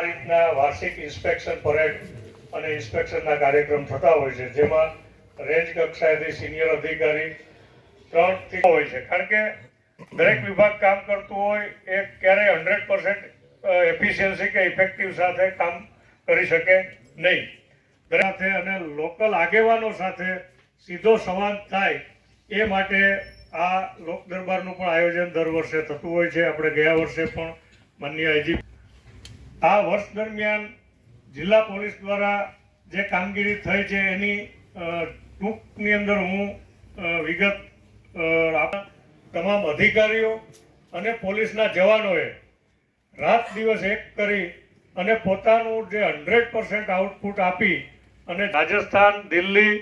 આ રીતના વાર્ષિક ઇન્સ્પેક્શન પરેડ અને ઇન્સ્પેક્શનના કાર્યક્રમ થતા હોય છે, જેમાં રેન્જ કક્ષાએથી સિનિયર અધિકારી ત્રણથી હોય છે. કારણ કે દરેક વિભાગ કામ કરતું હોય, એ ક્યારેય હંડ્રેડ પર્સન્ટ એફિશિયન્સી કે ઇફેક્ટિવ સાથે કામ કરી શકે નહીં. સાથે અને લોકલ આગેવાનો સાથે સીધો સંવાદ થાય, એ માટે આ લોક દરબારનું પણ આયોજન દર વર્ષે થતું હોય છે. આપણે ગયા વર્ષે પણ માનનીય આઈજી આ વર્ષ દરમિયાન જિલ્લા પોલીસ દ્વારા જે કામગીરી થઈ છે એની ટૂંકની અંદર હું વિગત તમામ અધિકારીઓ અને પોલીસના જવાનોએ રાત દિવસ એક કરી અને પોતાનું જે હંડ્રેડ પર્સન્ટ આઉટપુટ આપી અને રાજસ્થાન, દિલ્હી,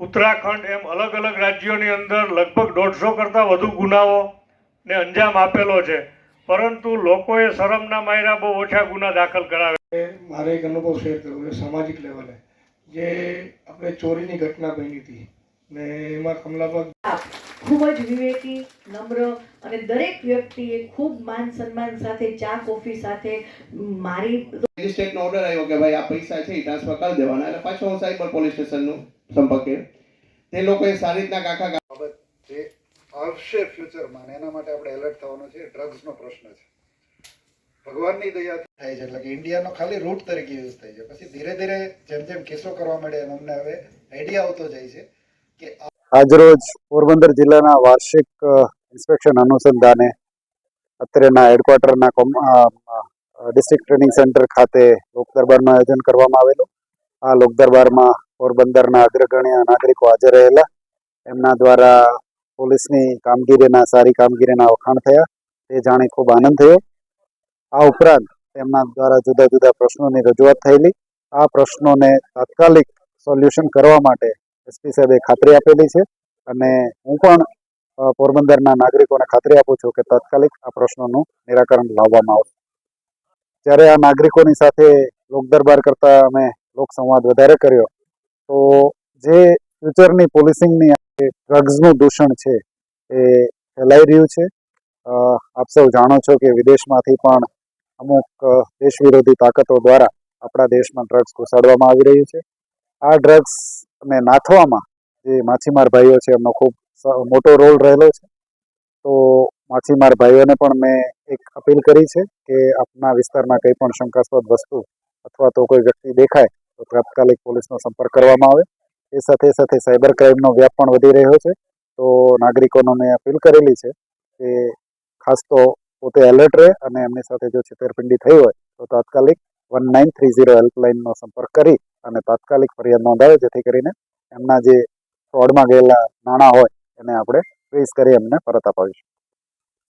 ઉત્તરાખંડ એમ અલગ અલગ રાજ્યોની અંદર લગભગ દોઢસો કરતાં વધુ ગુનાઓને અંજામ આપેલો છે. પરંતુ લોકોએ શરમના માયરા બહુ ઓછા ગુના દાખલ કરાવે મારે એક અનુભવ શેર કરવો છે સામાજિક લેવલે જે આપણે ચોરીની ઘટના બની હતી ને એમાં કમલાબાગ ખૂબ જ વિવેકી નમ્ર અને દરેક વ્યક્તિએ ખૂબ માન સન્માન સાથે ચા કોફી સાથે મારી મેજિસ્ટ્રેટનો ઓર્ડર આવ્યો કે ભાઈ આ પૈસા છે એ ટ્રાન્સફર કરી દેવાના. એટલે પાછો હું સાયબર પોલીસ સ્ટેશનનું સંપર્ક કર્યો. તે લોકોએ સારી રીતના કાકા બાબત જે આવશે ફ્યુચરમાં એના માટે આપણે એલર્ટ થવાનું છે. ડ્રગ્સનો પ્રશ્ન છે. ભગવાનની દયા થાય છે. એટલે કે ઇન્ડિયાનો ખાલી રૂટ તરીકે યુઝ થાય છે. પછી ધીરે ધીરે જેમ જેમ કેસો કરવા મળે એમ અમને હવે આઈડિયા આવતો જાય છે કે આજરોજ પોરબંદર જિલ્લાના વાર્ષિક ઇન્સ્પેક્શન અનુસંધાને અત્રેના હેડક્વાર્ટરના ડિસ્ટ્રિક્ટ ટ્રેનિંગ સેન્ટર ખાતે લોક દરબારનું આયોજન કરવામાં આવેલું. આ લોક દરબારમાં પોરબંદરના અગ્રગણ્ય નાગરિકો હાજર રહેલા. એમના દ્વારા પોલીસની કામગીરીના, સારી કામગીરીના વખાણ થયા. તે જાણી ખૂબ આનંદ થયો. આ ઉપરાંત તેમના દ્વારા જુદા જુદા પ્રશ્નોની રજૂઆત થયેલી. આ પ્રશ્નોને તાત્કાલિક સોલ્યુશન કરવા માટે એસપી સાહેબે ખાતરી આપેલી છે અને હું પણ પોરબંદરના નાગરિકોને ખાતરી આપું છું કે તાત્કાલિક આ પ્રશ્નોનું નિરાકરણ લાવવામાં આવશે. જ્યારે આ નાગરિકોની સાથે લોકદરબાર કરતાં અમે લોકસંવાદ વધારે કર્યો, તો જે ફ્યુચરની પોલિસિંગની ડ્રગ્સનું દૂષણ છે એ ફેલાઈ રહ્યું છે. આપ સૌ જાણો છો કે વિદેશમાંથી પણ અમુક દેશ વિરોધી તાકાતો દ્વારા આપણા દેશમાં ડ્રગ્સ ઘુસાડવામાં આવી રહ્યું છે. આ ડ્રગ્સ ને નાથવામાં જે માછીમાર ભાઈઓ છે, એમનો ખૂબ મોટો રોલ રહેલો છે. તો માછીમાર ભાઈઓને પણ મેં એક અપીલ કરી છે કે આપના વિસ્તારમાં કંઈ પણ શંકાસ્પદ વસ્તુ અથવા તો કોઈ વ્યક્તિ દેખાય તો તાત્કાલિક પોલીસનો સંપર્ક કરવામાં આવે. એ સાથે સાથે સાયબર ક્રાઇમનો વ્યાપ પણ વધી રહ્યો છે. તો નાગરિકોનો મેં અપીલ કરેલી છે કે ખાસ તો પોતે એલર્ટ રહે અને એમની સાથે જો છેતરપિંડી થઈ હોય તો તાત્કાલિક વન નાઇન થ્રી ઝીરો હેલ્પલાઇનનો સંપર્ક કરી અને તાત્કાલિક ફરિયાદ નોંધાવે, જેથી કરીને એમના જે ફ્રોડમાં ગયેલા નાણાં હોય એને આપણે ટ્રેસ કરી એમને પરત અપાવીશું.